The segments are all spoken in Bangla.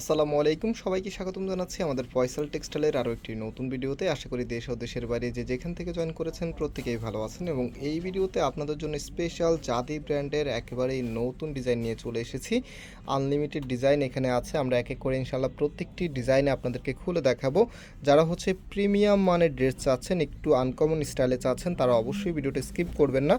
আসসালামু আলাইকুম। সবাইকে স্বাগতম জানাচ্ছি আমাদের ফয়সাল টেক্সটাইলের আরও একটি নতুন ভিডিওতে। আশা করি দেশ ও দেশের বাইরে যে যেখান থেকে জয়েন করেছেন প্রত্যেকেই ভালো আছেন এবং এই ভিডিওতে আপনাদের জন্য স্পেশাল জাদি ব্র্যান্ডের একেবারেই নতুন ডিজাইন নিয়ে চলে এসেছি। আনলিমিটেড ডিজাইন এখানে আছে। আমরা এক এক করে ইনশাল্লাহ প্রত্যেকটি ডিজাইনে আপনাদেরকে খুলে দেখাবো। যারা হচ্ছে প্রিমিয়াম মানের ড্রেস চাচ্ছেন, একটু আনকমন স্টাইলে চাচ্ছেন, তারা অবশ্যই ভিডিওটা স্কিপ করবেন না।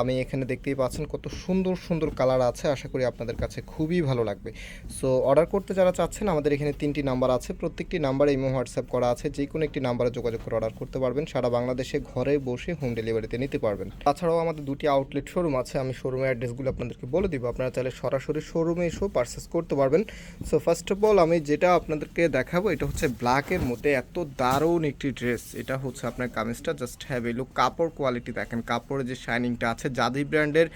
আমি এখানে দেখতেই পাচ্ছেন কত সুন্দর সুন্দর কালার আছে। আশা করি আপনাদের কাছে খুবই ভালো লাগবে। সো অর্ডার করতে যারা চাচ্ছেন, আমাদের এখানে তিনটি নাম্বার আছে। প্রত্যেকটি নাম্বারে ইমো, হোয়াটসঅ্যাপ করা আছে। যে কোনো একটি নাম্বারে যোগাযোগ করে অর্ডার করতে পারবেন। সারা বাংলাদেশে ঘরে বসে হোম ডেলিভারিতে নিতে পারবেন। তাছাড়াও আমাদের দুটি আউটলেট শোরুম আছে। আমি শোরুমের অ্যাড্রেসগুলো আপনাদেরকে বলে দিব। আপনারা চাইলে সরাসরি শোরুমে এসেও পারচেস করতে পারবেন। সো ফার্স্ট অফ অল আমি যেটা আপনাদেরকে দেখাবো, এটা হচ্ছে ব্ল্যাকের মধ্যে এত দারুণ একটি ড্রেস এটা হচ্ছে আপনার কামিজটা। জাস্ট হ্যাভ এ লুক কাপড় কোয়ালিটি দেখেন। কাপড়ের যে শাইনিংটা আছে জাদি ব্র্যান্ডের,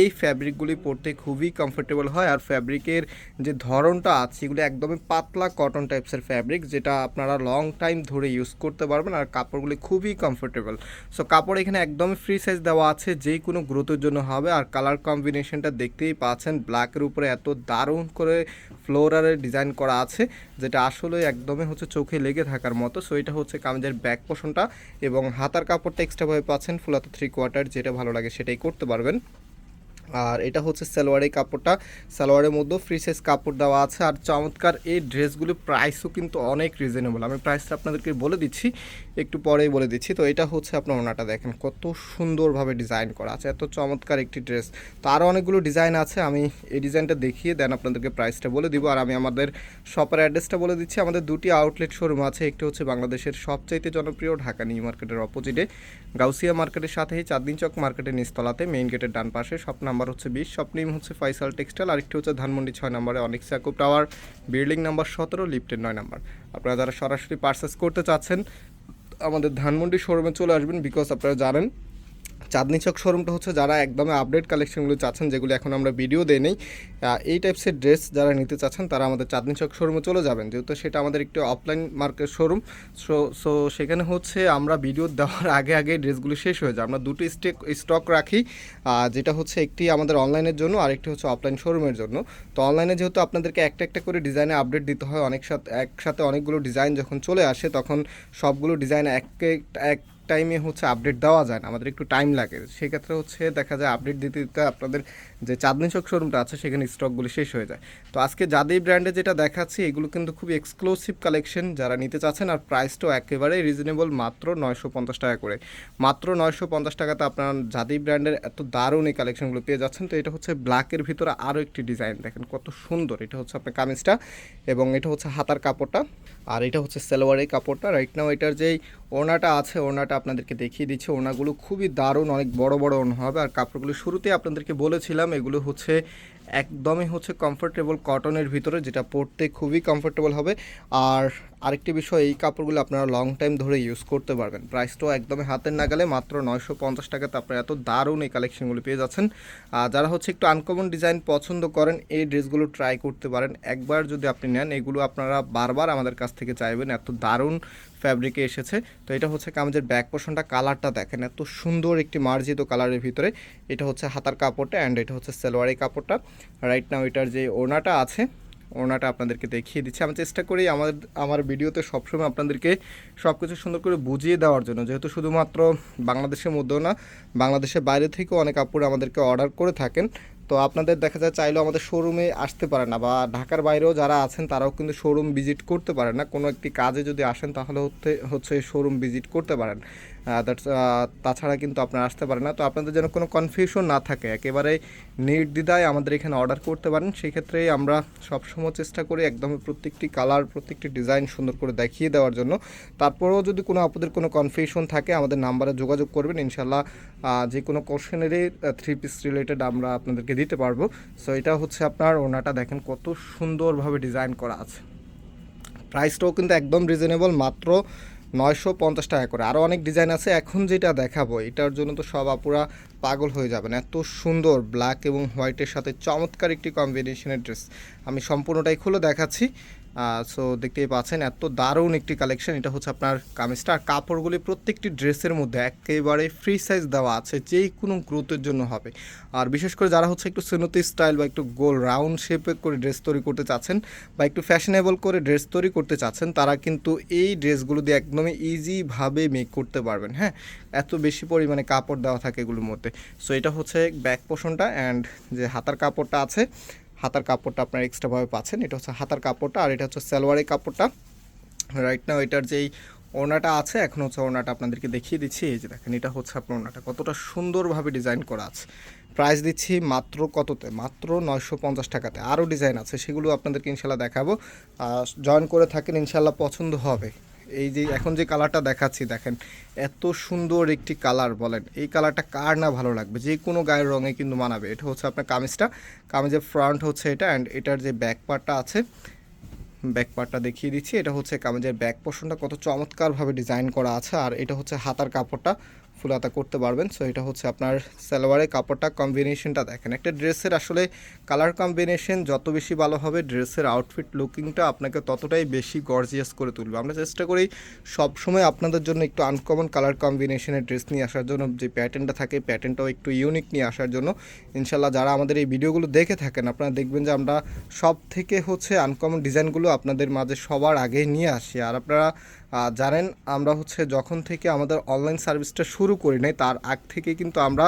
এই ফ্যাব্রিকগুলি পরতে খুবই কমফোর্টেবল হয়। আর ফ্যাব্রিকের যে ধরনটা আছে, এগুলো একদমই পাতলা কটন টাইপসের ফ্যাব্রিক যেটা আপনারা লং টাইম ধরে ইউজ করতে পারবেন আর কাপড়গুলি খুবই কমফোর্টেবল সো কাপড় এখানে একদমই ফ্রি সাইজ দেওয়া আছে, যে কোনো গ্রোথের জন্য হবে। আর কালার কম্বিনেশনটা দেখতেই পাচ্ছেন ব্ল্যাকের উপরে এত দারুণ করে ফ্লোরারের ডিজাইন করা আছে, যেটা আসলে একদমই হচ্ছে চোখে লেগে থাকার মতো। সো এটা হচ্ছে কামিজের ব্যাক পোষণটা এবং হাতার কাপড়টা এক্সট্রাভাবে পাচ্ছেন ফুলাতো থ্রি কোয়ার্টার যেটা ভালো লাগে সেটাই করতে পারবেন। আর এটা হচ্ছে সালোয়ারের কাপড়টা। সালোয়ারের মধ্যেও ফ্রি সাইজ কাপড় দেওয়া আছে। আর চমৎকার এই ড্রেসগুলির প্রাইসও কিন্তু অনেক রিজনেবল আমি প্রাইসটা আপনাদেরকে বলে দিচ্ছি, একটু পরেই বলে দিচ্ছি। তো এটা হচ্ছে আপনার ওনাটা দেখেন, কত সুন্দরভাবে ডিজাইন করা আছে। এত চমৎকার একটি ড্রেস তো আরও অনেকগুলো ডিজাইন আছে, আমি এই ডিজাইনটা দেখিয়ে দেন আপনাদেরকে প্রাইসটা বলে দিব। আর আমি আমাদের শপের অ্যাড্রেসটা বলে দিচ্ছি। আমাদের দুটি আউটলেট শোরুম আছে, একটি হচ্ছে বাংলাদেশের সবচাইতে জনপ্রিয় ঢাকা নিউ মার্কেটের অপোজিটে গাউসিয়া মার্কেটের সাথেই, চাঁদনি চক মার্কেটের নিস্তলাতে মেইন গেটের ডান পাশে শপ নাম্বার হচ্ছে বিশ শপ নেম হচ্ছে ফাইসাল টেক্সটাইল, আরেকটি হচ্ছে ধানমন্ডি ছয় নম্বরে অনেক সাকুব টাওয়ার, বিল্ডিং নাম্বার সতেরো, লিফটের নয় নাম্বার। আপনারা যারা সরাসরি পার্সেস করতে চাচ্ছেন, আমাদের ধানমন্ডি শোরুমে চলে আসবেন বিকজ আপনারা জানেন চাঁদনি চক শোরুমটা হচ্ছে যারা একদমই আপডেট কালেকশনগুলো চাচ্ছেন, যেগুলো এখন আমরা ভিডিও দেই নেই এই টাইপসের ড্রেস যারা নিতে চাচ্ছেন, তারা আমাদের চাঁদনি চক শোরুমে চলে যাবেন। যেহেতু সেটা আমাদের একটি offline market showroom so so সেখানে হচ্ছে আমরা ভিডিও দেওয়ার আগে আগে ড্রেসগুলো শেষ হয়ে যায়। আমরা দুটো স্টেক স্টক রাখি যেটা হচ্ছে একটি আমাদের অনলাইনের জন্য আরেকটি হচ্ছে অফলাইন শোরুমের জন্য। তো অনলাইনে যেহেতু আপনাদেরকে একটা একটা করে ডিজাইনে আপডেট দিতে হয়, অনেক সাথে, একসাথে অনেকগুলো ডিজাইন যখন চলে আসে, তখন সবগুলো ডিজাইন এক এক টাইমে হচ্ছে আপডেট দেওয়া যায় না, আমাদের একটু টাইম লাগে। সেক্ষেত্রে হচ্ছে দেখা যায় আপডেট দিতে দিতে আপনাদের যে চাঁদনি চক শোরুমটা আছে, সেখানে স্টকগুলি শেষ হয়ে যায়। তো আজকে যাদের ব্র্যান্ডে যেটা দেখাচ্ছি, এগুলো কিন্তু খুবই এক্সক্লুসিভ কালেকশন যারা নিতে চাচ্ছেন, আর প্রাইসটাও একেবারেই রিজনেবল মাত্র নয়শো পঞ্চাশ টাকা করে। মাত্র নয়শো পঞ্চাশ টাকাতে আপনার জাদি ব্র্যান্ডের এত দারুণ এই কালেকশনগুলো পেয়ে যাচ্ছেন, তো এটা হচ্ছে ব্ল্যাকের ভিতরে আরও একটি ডিজাইন দেখেন কত সুন্দর, এটা হচ্ছে আপনার কামিজটা এবং এটা হচ্ছে হাতার কাপড়টা, আর এটা হচ্ছে সালোয়ারের কাপড়টা। রাইট নাও এটার যেই ওড়নাটা আছে, ওড়নাটা আপনাদেরকে দেখিয়ে দিচ্ছি। ওড়নাগুলো খুবই দারুণ, অনেক বড় বড় ওড়না হবে। আর কাপড়গুলো শুরুতে আপনাদেরকে বলেছিলাম, এগুলো হচ্ছে একদমই হচ্ছে কমফোর্টেবল কটনের ভিতরে, যেটা পরতে খুবই কমফোর্টেবল হবে। আর আরেকটি বিষয়, এই কাপড়গুলো আপনারা লং টাইম ধরে ইউজ করতে পারবেন। প্রাইসটাও একদমই হাতের নাগালে, মাত্র নয়শো পঞ্চাশ টাকাতে আপনারা এত দারুণ এই কালেকশনগুলো পেয়ে যাচ্ছেন। আর যারা হচ্ছে একটু আনকমন ডিজাইন পছন্দ করেন, এই ড্রেসগুলো ট্রাই করতে পারেন। একবার যদি আপনি নেন, এগুলো আপনারা বারবার আমাদের কাছ থেকে চাইবেন। এত দারুণ ফ্যাব্রিকে এসেছে। তো এটা হচ্ছে কামিজের ব্যাক পোর্শনটা কালারটা দেখেন, এত সুন্দর একটি মার্জিত কালারের ভিতরে। এটা হচ্ছে হাতার কাপড়টা অ্যান্ড এটা হচ্ছে সেলোয়ারি কাপড়টা। রাইট নাও এটার যে ওড়নাটা আছে, ওড়নাটা আপনাদেরকে দেখিয়ে দিচ্ছি। আমি চেষ্টা করি আমার আমার ভিডিওতে সবসময় আপনাদেরকে সব কিছু সুন্দর করে বুঝিয়ে দেওয়ার জন্য। যেহেতু শুধুমাত্র বাংলাদেশের মধ্যেও না, বাংলাদেশের বাইরে থেকেও অনেক আপুরা আমাদেরকে অর্ডার করে থাকেন। তো আপনাদের দেখা যায় চাইলেও আমাদের শোরুমে আসতে পারে না বা ঢাকার বাইরেও যারা আছেন, তারাও কিন্তু শোরুম ভিজিট করতে পারে না। কোনো একটি কাজে যদি আসেন, তাহলে হচ্ছে হচ্ছে শোরুম ভিজিট করতে পারেন। দ্যাটস তাছাড়া কিন্তু আপনারা আসতে পারেন না। তো আপনাদের যেন কোনো কনফিউশন না থাকে, একেবারে নির্দ্বিধায় আমাদের এখানে অর্ডার করতে পারেন। সেক্ষেত্রে আমরা সবসময় চেষ্টা করি একদম প্রত্যেকটি কালার প্রত্যেকটি ডিজাইন সুন্দর করে দেখিয়ে দেওয়ার জন্য। তারপরেও যদি কোনো আপনাদের কোনো কনফিউশন থাকে, আমাদের নাম্বারে যোগাযোগ করবেন। ইনশাল্লাহ যে কোনো কোশ্চেনেরই থ্রি পিস রিলেটেড আমরা আপনাদেরকে দিতে পারব। সো এটা হচ্ছে আপনার ওনাটা দেখেন কত সুন্দরভাবে ডিজাইন করা আছে। প্রাইসটাও কিন্তু একদম রিজনেবল মাত্র নয়শো পঞ্চাশ টাকা করে। আরও অনেক ডিজাইন আছে, এখন যেটা দেখাবো, এটার জন্য তো সব আপুরা পাগল হয়ে যাবেন। এত সুন্দর ব্ল্যাক এবং হোয়াইটের সাথে চমৎকার একটি কম্বিনেশনের ড্রেস আমি সম্পূর্ণটাই খুলে দেখাচ্ছি। সো দেখতেই পাচ্ছেন, এত দারুণ একটি কালেকশন এটা হচ্ছে আপনার কামিজটা। আর কাপড়গুলি প্রত্যেকটি ড্রেসের মধ্যে একেবারে ফ্রি সাইজ দেওয়া আছে, যেই কোনো গ্রোথের জন্য হবে। আর বিশেষ করে যারা হচ্ছে একটু সেনতি স্টাইল বা একটু গোল রাউন্ড শেপে করে ড্রেস তৈরি করতে চাচ্ছেন বা একটু ফ্যাশনেবল করে ড্রেস তৈরি করতে চাচ্ছেন, তারা কিন্তু এই ড্রেসগুলো দিয়ে একদমই ইজিভাবে মেক করতে পারবেন হ্যাঁ? এত বেশি পরিমাণে কাপড় দেওয়া থাকে এগুলোর মধ্যে। সো এটা হচ্ছে ব্যাক পোষণটা অ্যান্ড যে হাতার কাপড়টা আছে হাতার কাপড়টা আপনার এক্সট্রাভাবে পাচ্ছেন। এটা হচ্ছে হাতার কাপড়টা আর এটা হচ্ছে সালোয়ারের কাপড়টা। রাইট নাও এটার যেই ওড়নাটা আছে, এখন হচ্ছে ওড়নাটা আপনাদেরকে দেখিয়ে দিচ্ছি। এই যে দেখেন, এটা হচ্ছে আপনার ওড়নাটা কতটা সুন্দরভাবে ডিজাইন করা আছে। প্রাইস দিচ্ছি মাত্র কততে? মাত্র নয়শো পঞ্চাশ টাকাতে। আরও ডিজাইন আছে, সেগুলো আপনাদেরকে ইনশাল্লাহ দেখাবো। জয়েন করে থাকেন ইনশাল্লাহ পছন্দ হবে। এই যে এখন যে কালারটা দেখাচ্ছি, দেখেন, এত সুন্দর একটি কালার বলেন, এই কালারটা কার না ভালো লাগবে? যে কোনো গায়ের রঙে কিন্তু মানাবে। এটা হচ্ছে আপনার কামিজটা। কামিজের ফ্রন্ট হচ্ছে এটা অ্যান্ড এটার যে ব্যাক পার্টটা আছে ব্যাক পার্টটা দেখিয়ে দিচ্ছি। এটা হচ্ছে কামিজের ব্যাক পোর্শনটা কত চমৎকারভাবে ডিজাইন করা আছে। আর এটা হচ্ছে হাতার কাপড়টা। ফুল করতে পারবেন। সো এটা হচ্ছে আপনার সালোয়ারের কাপড়টা কম্বিনেশনটা দেখেন। একটা ড্রেসের আসলে কালার কম্বিনেশন যত বেশি ভালো হবে ড্রেসের আউটফিট লুকিংটা আপনাকে ততটাই বেশি গর্জিয়াস করে তুলবে। আমরা চেষ্টা করি সবসময় আপনাদের জন্য একটু আনকমন কালার কম্বিনেশনের ড্রেস নিয়ে আসার জন্য, যে প্যাটার্নটা থাকে প্যাটার্নটাও একটু ইউনিক নিয়ে আসার জন্য। ইনশাল্লাহ যারা আমাদের এই ভিডিওগুলো দেখে থাকেন, আপনারা দেখবেন যে আমরা সব থেকে হচ্ছে আনকমন ডিজাইনগুলো আপনাদের মাঝে সবার আগে নিয়ে আসি। আর আপনারা জানেন, আমরা হচ্ছে যখন থেকে আমাদের অনলাইন সার্ভিসটা শুরু করি নাই, তার আগ থেকে কিন্তু আমরা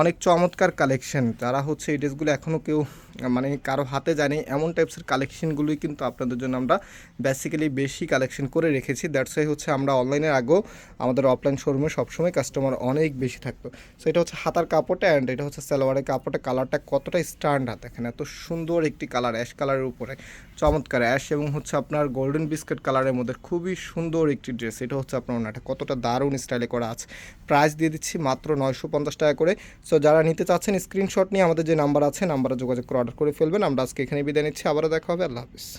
অনেক চমৎকার কালেকশন যারা হচ্ছে এই ড্রেসগুলো এখনও কেউ মানে কারও হাতে জানি এমন টাইপসের কালেকশনগুলোই কিন্তু আপনাদের জন্য আমরা বেসিক্যালি বেশি কালেকশন করে রেখেছি। দ্যাটস ওয়াই হচ্ছে আমরা অনলাইনের আগেও আমাদের অফলাইন শোরুমে সবসময় কাস্টমার অনেক বেশি থাকতো। সো এটা হচ্ছে হাতার কাপড়টা অ্যান্ড এটা হচ্ছে সালোয়ারের কাপড়টা। কালারটা কতটা স্ট্যান্ডার্ড দেখেন এত সুন্দর একটি কালার অ্যাশ কালারের উপরে। চমৎকার অ্যাশ এবং হচ্ছে আপনার গোল্ডেন বিস্কিট কালারের মধ্যে খুবই সুন্দর একটি ড্রেস এটা হচ্ছে আপনার ওনাটা, কতটা দারুণ স্টাইলে করা আছে। প্রাইস দিয়ে দিচ্ছি মাত্র নয়শো পঞ্চাশ টাকা করে। সো যারা নিতে চাচ্ছেন স্ক্রিনশট নিয়ে আমাদের যে নাম্বার আছে নাম্বারে যোগাযোগ করে করে ফেলবেন। আমরা আজকে এখানে বিদায় নিচ্ছি। আবারও দেখা হবে। আল্লাহ হাফিজ।